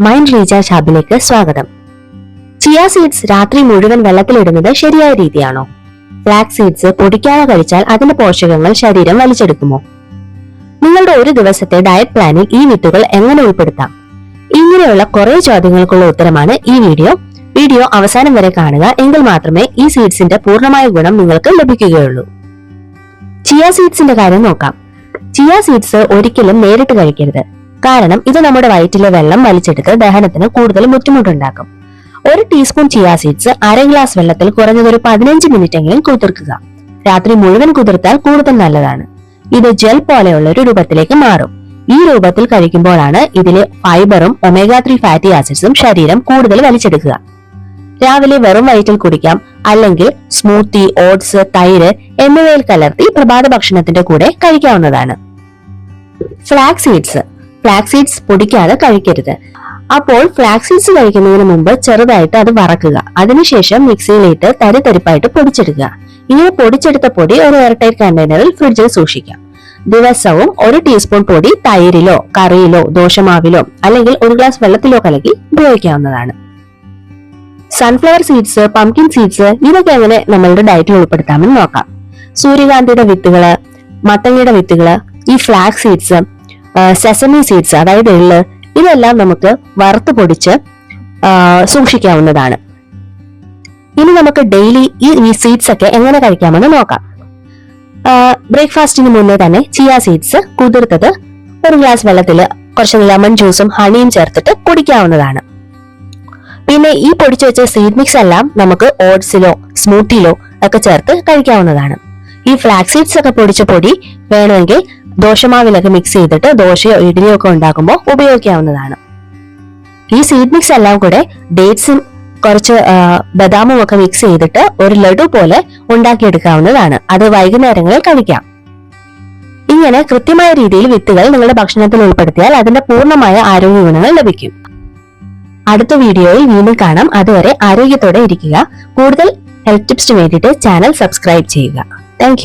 Mind recharge ഹബിലേക്ക് സ്വാഗതം. Chia seeds രാത്രി മുഴുവൻ വെള്ളത്തിലിടുന്നത് ശരിയായ രീതിയാണോ? ഫ്ലാക്സ് സീഡ്സ് പൊടിക്കാതെ കഴിച്ചാൽ അതിന്റെ പോഷകങ്ങൾ ശരീരം വലിച്ചെടുക്കുമോ? നിങ്ങളുടെ ഒരു ദിവസത്തെ ഡയറ്റ് പ്ലാനിൽ ഈ വിത്തുകൾ എങ്ങനെ ഉൾപ്പെടുത്താം? ഇങ്ങനെയുള്ള കുറെ ചോദ്യങ്ങൾക്കുള്ള ഉത്തരമാണ് ഈ വീഡിയോ. വീഡിയോ അവസാനം വരെ കാണുക എങ്കിൽ മാത്രമേ ഈ സീഡ്സിന്റെ പൂർണമായ ഗുണം നിങ്ങൾക്ക് ലഭിക്കുകയുള്ളൂ. ചിയ സീഡ്സിന്റെ കാര്യം നോക്കാം. ചിയ സീഡ്സ് ഒരിക്കലും നേരിട്ട് കഴിക്കരുത്. കാരണം ഇത് നമ്മുടെ വയറ്റിലെ വെള്ളം വലിച്ചെടുത്ത് ദഹനത്തിന് കൂടുതൽ ബുദ്ധിമുട്ടുണ്ടാക്കും. ഒരു ടീസ്പൂൺ ചിയാ സീഡ്സ് അര ഗ്ലാസ് വെള്ളത്തിൽ കുറഞ്ഞത് ഒരു പതിനഞ്ച് മിനിറ്റ് എങ്കിലും കുതിർക്കുക. രാത്രി മുഴുവൻ കുതിർത്താൽ കൂടുതൽ നല്ലതാണ്. ഇത് ജെൽ പോലെയുള്ള ഒരു രൂപത്തിലേക്ക് മാറും. ഈ രൂപത്തിൽ കഴിക്കുമ്പോഴാണ് ഇതിലെ ഫൈബറും ഒമേഗ ത്രീ ഫാറ്റി ആസിഡ്സും ശരീരം കൂടുതൽ വലിച്ചെടുക്കുക. രാവിലെ വെറും വയറ്റിൽ കുടിക്കാം അല്ലെങ്കിൽ സ്മൂത്തി ഓട്സ് തൈര് എന്നിവയിൽ കലർത്തി പ്രഭാത ഭക്ഷണത്തിന്റെ കൂടെ കഴിക്കാവുന്നതാണ്. ഫ്ലാക്സ് സീഡ്സ് ഫ്ലാക്സ് സീഡ്സ് പൊടിക്കാതെ കഴിക്കരുത്. അപ്പോൾ ഫ്ലാക്സ് സീഡ്സ് കഴിക്കുന്നതിന് മുമ്പ് ചെറുതായിട്ട് അത് വറക്കുക. അതിനുശേഷം മിക്സിയിലിട്ട് തരി തരിപ്പായിട്ട് പൊടിച്ചെടുക്കുക. ഇങ്ങനെ പൊടിച്ചെടുത്ത പൊടി ഒരു എയർടൈറ്റ് കണ്ടെയ്നറിൽ ഫ്രിഡ്ജിൽ സൂക്ഷിക്കാം. ദിവസവും ഒരു ടീസ്പൂൺ പൊടി തൈരിലോ കറിയിലോ ദോശമാവിലോ അല്ലെങ്കിൽ ഒരു ഗ്ലാസ് വെള്ളത്തിലോ കലക്കി ഉപയോഗിക്കാവുന്നതാണ്. സൺഫ്ലവർ സീഡ്സ് പംകിൻ സീഡ്സ് ഇതൊക്കെ എങ്ങനെ നമ്മളുടെ ഡയറ്റിൽ ഉൾപ്പെടുത്താമെന്ന് നോക്കാം. സൂര്യകാന്തിയുടെ വിത്തുകൾ മത്തങ്ങയുടെ വിത്തുകൾ ഈ ഫ്ലാക്സ് സീഡ്സ് സെസമി സീഡ്സ് അതായത് എള്ള് ഇതെല്ലാം നമുക്ക് വറുത്ത് പൊടിച്ച് സൂക്ഷിക്കാവുന്നതാണ്. ഇനി നമുക്ക് ഡെയിലി ഈ ഈ സീഡ്സ് ഒക്കെ എങ്ങനെ കഴിക്കാമെന്ന് നോക്കാം. ബ്രേക്ക്ഫാസ്റ്റിന് മുന്നേ തന്നെ ചിയ സീഡ്സ് കുതിർത്തത് ഒരു ഗ്ലാസ് വെള്ളത്തിൽ കുറച്ച് ലെമൺ ജ്യൂസും ഹണിയും ചേർത്തിട്ട് കുടിക്കാവുന്നതാണ്. പിന്നെ ഈ പൊടിച്ചു വെച്ച സീഡ് മിക്സ് എല്ലാം നമുക്ക് ഓട്സിലോ സ്മൂത്തിയിലോ ഒക്കെ ചേർത്ത് കഴിക്കാവുന്നതാണ്. ഈ ഫ്ലാക്സ് സീഡ്സ് ഒക്കെ പൊടിച്ച പൊടി വേണമെങ്കിൽ ദോശമാവിലൊക്കെ മിക്സ് ചെയ്തിട്ട് ദോശയോ ഇഡ്ഡലിയോ ഒക്കെ ഉണ്ടാക്കുമ്പോൾ ഉപയോഗിക്കാവുന്നതാണ്. ഈ സീഡ് മിക്സ് എല്ലാം കൂടെ ഡേറ്റ്സും കുറച്ച് ബദാമും ഒക്കെ മിക്സ് ചെയ്തിട്ട് ഒരു ലഡു പോലെ ഉണ്ടാക്കിയെടുക്കാവുന്നതാണ്. അത് വൈകുന്നേരങ്ങളിൽ കഴിക്കാം. ഇങ്ങനെ കൃത്യമായ രീതിയിൽ വിത്തുകൾ നിങ്ങളുടെ ഭക്ഷണത്തിൽ ഉൾപ്പെടുത്തിയാൽ അതിന്റെ പൂർണമായ ആരോഗ്യ ഗുണങ്ങൾ ലഭിക്കും. അടുത്ത വീഡിയോയിൽ വീണ്ടും കാണാം. അതുവരെ ആരോഗ്യത്തോടെ ഇരിക്കുക. കൂടുതൽ ഹെൽത്ത് ടിപ്സിന് വേണ്ടിയിട്ട് ചാനൽ സബ്സ്ക്രൈബ് ചെയ്യുക. താങ്ക്